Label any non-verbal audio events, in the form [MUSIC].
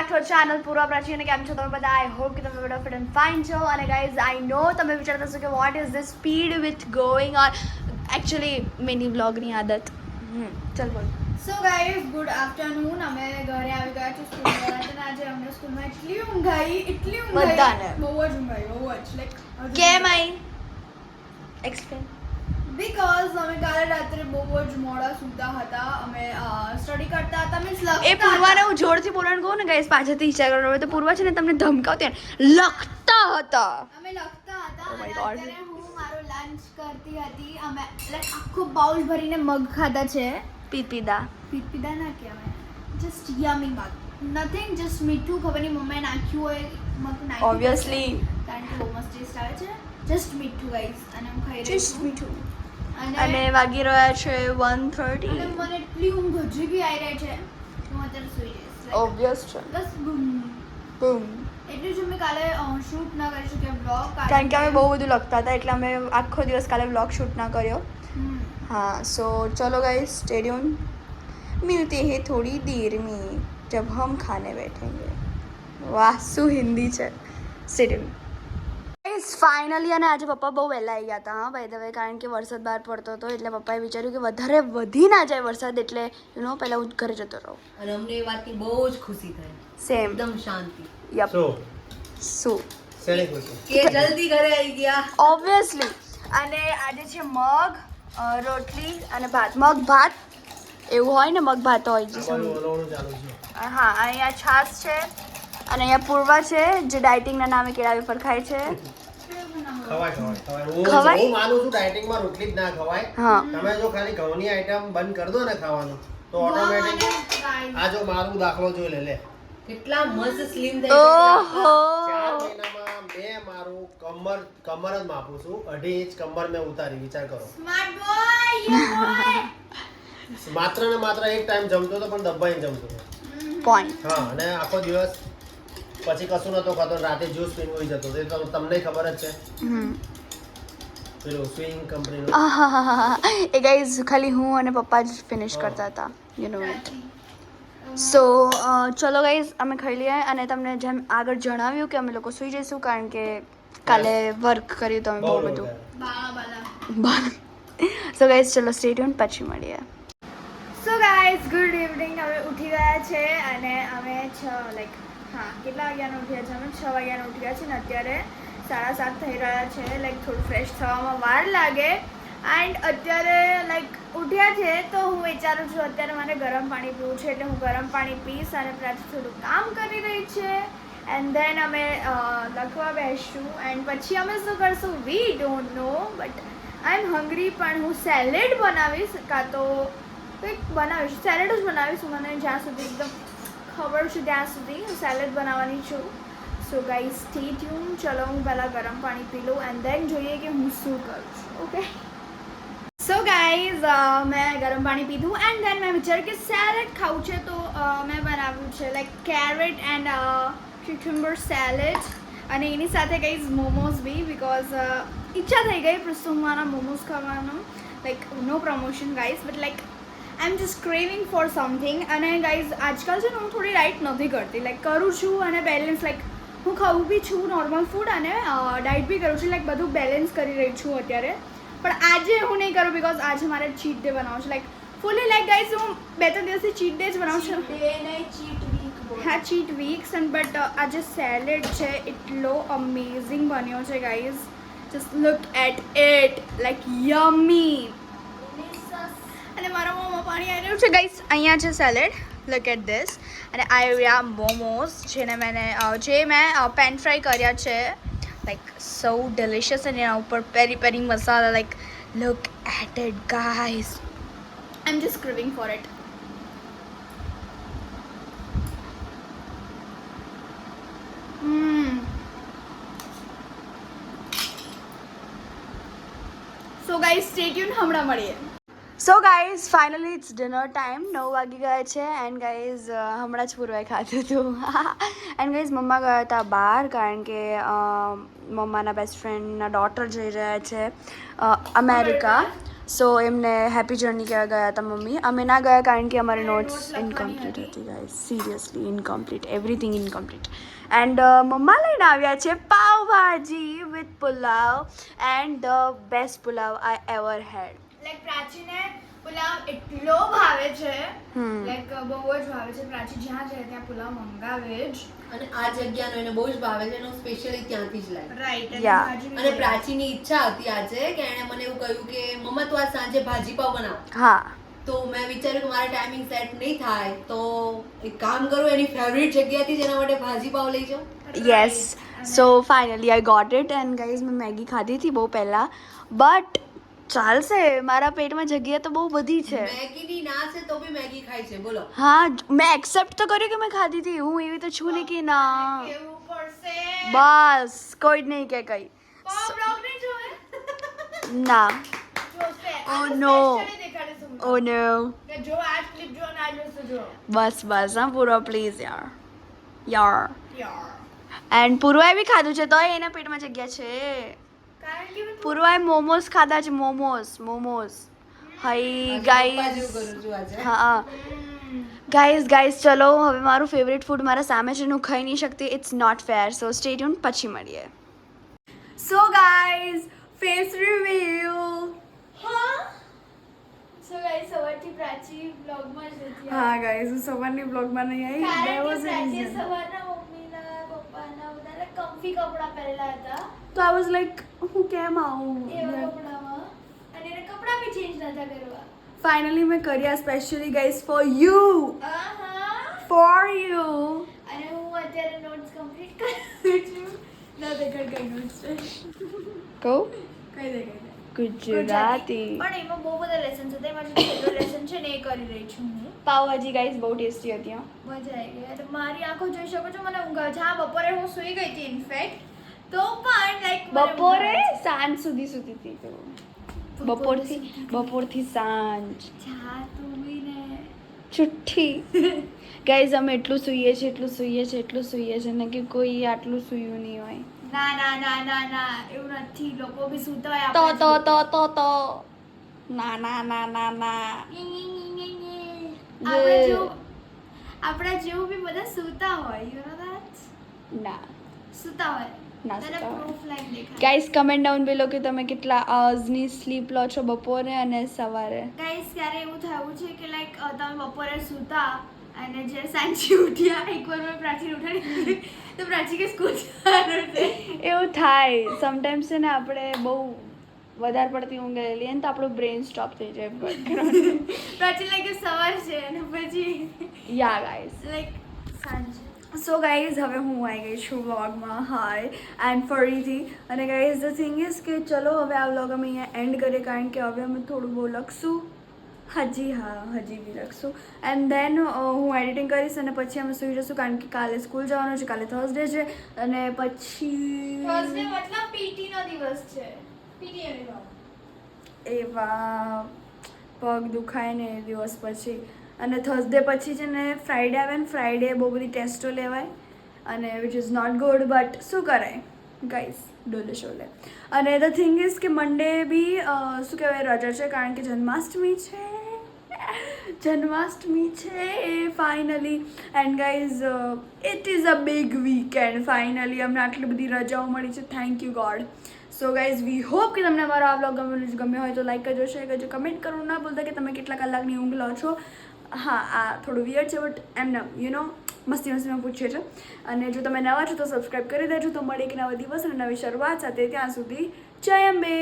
Back to channel પૂર્વ પ્રાચી અને કેમ છો તમે બધા આઈ હોપ કે તમે બધા ફિટ એન્ડ ફાઇન છો અને ગાઈઝ આઈ નો તમે વિચારતા હશો કે what is the speed with going on actually mini વ્લોગની આદત હમ ચાલ બોલ સો ગાઈઝ ગુડ આફ્ટરનૂન અમે ઘરે આવી ગયા છે સ્કૂલ અને આજે અમને સ્કૂલમાં એટલી ઊંઘ આવી એટલી ઊંઘ આવી બધાને. બહુ જ ઊંઘ આવી બહુ જ લાઈક કેમ આઈ એક્સપ્લેન બીકોઝ અમે કાલે રાત્રે બહુ જ મોડા સૂતા હતા. અમે સ્ટડી કરતા હતા મીન્સ એ પૂર્વાને હું જોરથી બોલવાનું કહું ને ગાઈસ પાછળથી ઈચ્છા કરો તો પૂર્વા છે ને તમને ધમકાવતી લખતા હતા. અમે લખતા હતા Oh અને અત્યારે હું મારો લંચ કરતી હતી. અમે લાઈક આખો બાઉલ ભરીને મગ ખાધા છે. પીપીદા. પીપીદા ના કહેવાય. જસ્ટ યમી મગ નથિંગ જસ્ટ મીઠું ખબર નહીં મમ્મીએ નાખ્યું હોય મગ નાખ્યું ઓબ્વિયસલી કારણ કે બહુ મસ્ત ટેસ્ટ આવે છે. જસ્ટ મીઠું ગાઈસ અને હું ખાઈ રહી જસ્ટ મીઠું. અને વાગી રહ્યા છે વન થર્ટી અને મને એટલી ઊંઘ હજી બી આવી રહી છે. હું અત્યારે સુઈ જઈશ ઓબ્વિયસ છે. બસ બૂમ. બૂમ. એટલે જો મેં કાલે શૂટ ના કરી શક્યા બ્લોગ કારણ કે અમે બહુ બધું લખતા હતા એટલે અમે આખો દિવસ કાલે બ્લોગ શૂટ ના કર્યો. હા સો ચલો ગાઈસ સ્ટેડિયમ મિલતે હે થોડી દેર મે જબ હમ ખાને બેઠેંગે. વાહ શું હિન્દી છે. સ્ટેડિયમ ગાઈસ ફાઇનલી અને આજે પપ્પા બહુ વહેલા આવી ગયા હતા હા ભાઈ દવે કારણ કે વરસાદ બહાર પડતો હતો એટલે પપ્પાએ વિચાર્યું કે વધારે વધી ના જાય વરસાદ એટલે યુ નો પહેલાં હું ઘરે જતો રહું. અને અમને એ વાતની બહુ જ ખુશી થઈ. સેમ એકદમ શાંતિ. યપ સો કે જલ્દી ઘરે આવી ગયા. ઓબ્વિયસલી અને આજે છે મગ રોટલી અને ભાત. મગ ભાત એવું હોય ને મગ ભાત હોય જે અમારું સમજો. છે. હા અહીંયા છાશ છે અને અહીંયા પૂર્વા છે જે ડાયટિંગના નામે કેળા વેફર ખાય છે. ખવાય ખવાય ખવાય. હું માનું છું ડાયટિંગમાં રોટલી જ ના ખવાય. તમે જો ખાલી ઘઉંની આઈટમ બંધ કરી દો ને ખાવાનું તો ઓટોમેટિક આ જો મારું દાખલો જોઈ લે લે. કેટલા મસ્ત સ્લિમ થઈ ઓહો. ચાર મહિનામાં મેં મારું કમર કમર જ માપું છું. અઢી ઇંચ કમર મેં ઉતારી વિચાર કરો. સ્માર્ટ બોય માત્ર ને માત્ર એક ટાઈમ જમતો હતો પણ દબાઈને જમતો હતો. પોઈન્ટ હા અને આખો દિવસ પછી કશું નતો ખાતો રાતે જ્યુસ પીને હોઈ જતો. તો તમને ખબર જ છે. હમ. પેલું સ્વિંગ કંપનીનું. [LAUGHS] એ ગાઈઝ ખાલી હું અને પપ્પા જ ફિનિશ કરતા હતા. યુ નો ઇટ સો ચલો ગાઈઝ અમે ખાઈ લઈએ અને તમને જેમ આગળ જણાવ્યું કે અમે લોકો સુઈ જઈશું કારણ કે કાલે વર્ક કર્યું તમે બહુ બહુ બધું. સો ગાઈઝ [LAUGHS] ચલો સ્ટેડિયમ પછી મળીએ. સો ગાઈઝ ગુડ ઇવનિંગ અમે ઉઠી ગયા છે અને અમે છ લાઈક હા, કેટલા વાગ્યાના ઉઠ્યા છે અમે? છ વાગ્યાના ઉઠ્યા છે ને અત્યારે સાડા સાત થઈ રહ્યા છે લાઈક થોડું ફ્રેશ થવામાં વાર લાગે. એન્ડ અત્યારે લાઈક ઉઠ્યા છે તો હું વિચારું છું અત્યારે મારે ગરમ પાણી પીવું છે એટલે હું ગરમ પાણી પીશ અને પ્રાચી થોડું કામ કરી રહી છે. એન્ડ ધેન અમે લખવા બેસશું. એન્ડ પછી અમે શું કરશું? We don't know but I am hungry પણ હું સેલેડ બનાવીશ, કાં તો કંઈક બનાવીશ. સેલેડ જ બનાવીશ, મને જ્યાં સુધી એકદમ ખબર છે ત્યાં સુધી હું સેલેડ બનાવવાની છું. સો ગાઈ સ્ટે ટ્યુન ચલો હું પહેલાં ગરમ પાણી પી લઉં એન્ડ દેન જોઈએ કે હું શું કરું છું ઓકે સો ગાઈઝ મેં ગરમ પાણી પીધું એન્ડ દેન મેં વિચાર્યું કે સેલેડ ખાવું છે તો મેં બનાવ્યું છે like carrot and cucumber salad અને એની સાથે ગાઈઝ મોમોઝ બી બિકોઝ ઈચ્છા થઈ ગઈ પ્રસ્તુમાના મોમોઝ ખાવાનું. Like no promotion guys but like I am just craving for something અને ગાઈઝ આજકાલ છે ને હું થોડી ડાયટ નથી કરતી. લાઈક કરું છું અને બેલેન્સ લાઈક હું ખાવું બી છું નોર્મલ ફૂડ અને ડાયટ બી કરું છું. લાઈક બધું બેલેન્સ કરી રહી છું અત્યારે. પણ આજે હું નહીં કરું બિકોઝ આજે મારે ચીટ ડે બનાવું છે. લાઈક ફૂલી લાઈક ગાઈઝ હું બે ત્રણ દિવસથી ચીટ ડે જ બનાવું છું. હા ચીટ વીક્સ એન્ડ બટ આજે સેલેડ છે. એટલો અમેઝિંગ બન્યો છે guys just look at it like yummy અને મારા મોંમાં પાણી આવી રહ્યું છે. ગાઈસ અહીંયા છે સેલેડ લુક એટ ધીસ અને આ રહ્યા મોમોઝ, જેને મેં જે મેં પેન ફ્રાય કર્યા છે. લાઈક સૌ ડિલિશિયસ અને એના ઉપર peri peri masala like look at it guys I am just craving for it. So guys stay tuned હમણાં મળીએ. So guys finally it's dinner time નવ વાગી ગયા છે એન્ડ ગાઈઝ હમણાં જ પૂર્વાએ ખાધું હતું એન્ડ ગાઈઝ મમ્મા ગયા હતા બહાર કારણ કે મમ્માના બેસ્ટ ફ્રેન્ડના ડોટર જઈ રહ્યા છે અમેરિકા સો એમને હેપી જર્ની કહેવા ગયા હતા મમ્મી અમે ના ગયા કારણ કે અમારી નોટ્સ ઇનકમ્પ્લીટ હતી. Guys seriously incomplete everything incomplete and mamma લઈને આવ્યા છે pav bhaji with pulao and the best pulao I ever had like પ્રાચીને pulao એટલો ભાવે છે. લાઈક બહુ જ ભાવે છે. પ્રાચી જ્યાં જાય ત્યાં પુલાવ મંગાવે જ. અને આ જગ્યાનો એને બહુ જ ભાવે છે. એનો સ્પેશિયલી ત્યાંથી જ લાય. રાઈટ. અને પ્રાચીની ઈચ્છા હતી આજે કે એણે મને એવું કહ્યું કે મમ્મા તું સાંજે ભાજી પાવ બનાવ. હા. તો મેં વિચાર્યું કે મારા ટાઈમિંગ સેટ નહીં થાય તો એક કામ કરું એની ફેવરિટ જગ્યાથી જેના એના માટે ભાજી પાવ લઈ જાઉં. Yes so finally I got it and guys મેં મેગી ખાધી હતી બહુ પહેલાં. બટ ચાલશે મારા પેટમાં જગ્યા તો બહુ બધી છે. મેગીની ના છે તો બી મેગી ખાય છે બોલો. હા મેં એક્સેપ્ટ તો કર્યું કે મેં ખાધી હતી. હું એવી તો છું નહીં કે ના. કેવું પડશે? બસ કોઈ જ નહીં કે કઈ. પાવ બ્લોગ નહીં જોવે? ના. જોશે. Oh, આ તો no. specially દેખાડીશ હું ઓ નો કે જો આ ક્લિપ જો ના જોશો જો. બસ બસ હા પૂરો પ્લીઝ યાર. યાર. યાર. એન્ડ પૂર્વાએ બી ખાધું છે તોય એના પેટમાં જગ્યા છે. કારણ કે મેં પૂર્વાએ મોમોસ ખાધા છે મોમોસ મોમોસ હાઈ ગાઈઝ હા ગાઈઝ ગાઈઝ ચલો હવે મારું ફેવરેટ ફૂડ મારા સામે છે ને હું ખાઈ નહીં શકતી. It's not fair so stay tuned પછી મળીએ. સો ગાઈઝ ફેસ રિવ્યુ હા ગાઈસ પ્રાચી બ્લોગમાં જ હા ગાઈઝ હું સવારની બ્લોગમાં નહીં આવી. સવારના મમ્મીના પપ્પાના બધા કમ્ફી કપડાં પહેરેલા હતા. તો આઈ વોઝ લાઈક હું કેમ આવું? અને એને કપડાં બી ચેન્જ નતા કરવા. ફાઇનલી મેં કર્યા સ્પેશિયલી ગાઈસ ફોર યુ આહા. ફોર યુ અને હું અત્યારે નોટ્સ કમ્પ્લીટ કરું છું. [LAUGHS] ના દેખાડ કઈ નોટ્સ છે. કહું. કઈ દે ગુજરાતી. પણ એમાં બહુ બધા લેસન છે તેમાં જે છેલ્લો લેસન છે ને એ કરી રહી છું હું. પાવભાજી ગાઈઝ બહુ ટેસ્ટી હતી મજા આવી ગઈ. મારી આંખો જોઈ શકો છો મને ઊંઘ આવે છે. હા બપોરે હું સૂઈ ગઈ હતી ઇનફેક્ટ તો પણ લાઈક બપોરે સાંજ સુધી સુતી હતી તો. બપોરથી બપોરથી સાંજ. છુઠ્ઠી. [LAUGHS] ગાઈઝ અમે એટલું સૂઈએ છીએ એટલું સૂઈએ છીએ એટલું સૂઈએ છીએ ને કે કોઈ આટલું સૂયું નહીં હોય. ના ના ના ના ના એવું નથી. લોકો બી સૂતા હોય તો તો તો તો તો. ના ના ના ના ના. આપણા જેવું આપણા જેવું બી બધા સૂતા હોય યુ નો ધેટ ના. સૂતા હોય. ના ગાઈસ કમેન્ટ ડાઉન બિલો કે તમે કેટલા અવર્સની સ્લીપ લો છો બપોરે અને સવારે. ગાઈસ ક્યારે એવું થયું છે કે લાઈક તમે બપોરે સૂતા અને જે સાંજે ઉઠ્યા એકવાર મેં પ્રાચીન ઉઠાડી તો પ્રાચી કે સ્કૂલ એવું થાય. સમટાઈમ્સ છે ને આપણે બહુ વધારે પડતી ઊંઘ લઈએ ને તો આપણું બ્રેન સ્ટોપ થઈ જાય. પ્રાચીન લાઈક સવાર છે અને પછી યા ગાઈસ લાઈક સાંજે. સો ગાઈઝ હવે હું આવી ગઈ છું વ્લોગમાં હાય એન્ડ ફરીથી. અને ગાઈઝ ધ થિંગ ઇઝ કે ચલો હવે આ વ્લોગ અમે અહીંયા એન્ડ કરીએ કારણ કે હવે અમે થોડું બહુ લખશું. હજી હા હજી બી લખશું. એન્ડ દેન હું એડિટિંગ કરીશ અને પછી અમે સુઈ જશું કારણ કે કાલે સ્કૂલ જવાનું છે કાલે થર્સડે છે. અને પછી થર્સડે મતલબ પીટી દિવસ છે. પીટી એવા પગ દુખાય ને એ દિવસ પછી. અને થર્સડે પછી છે ને ફ્રાઈડે આવે ને ફ્રાઈડે બહુ બધી ટેસ્ટો લેવાય અને which is not good but શું કરાય? ગાઈઝ ડોલે શોલે. અને ધ થિંગ ઇઝ કે મંડે બી શું કહેવાય, રજા છે કારણ કે જન્માષ્ટમી છે. જન્માષ્ટમી છે એ finally and guys it is a big weekend finally અમને આટલી બધી રજાઓ મળી છે. Thank you God so guys we hope કે તમને અમારો આ બ્લોગ ગમ્યો ગમ્યો હોય તો લાઈક કરજો શેર કરજો કમેન્ટ કરવું ના ભૂલતા કે તમે કેટલા કલાકની ઊંઘ લો છો. હા, આ થોડું વિયર છે but M num you know મસ્તી મસ્તીમાં પૂછીએ છે અને જો તમે નવા છો તો સબસ્ક્રાઈબ કરી દેજો. તો મળે એક નવા દિવસ અને નવી શરૂઆત સાથે. ત્યાં સુધી જય અંબે.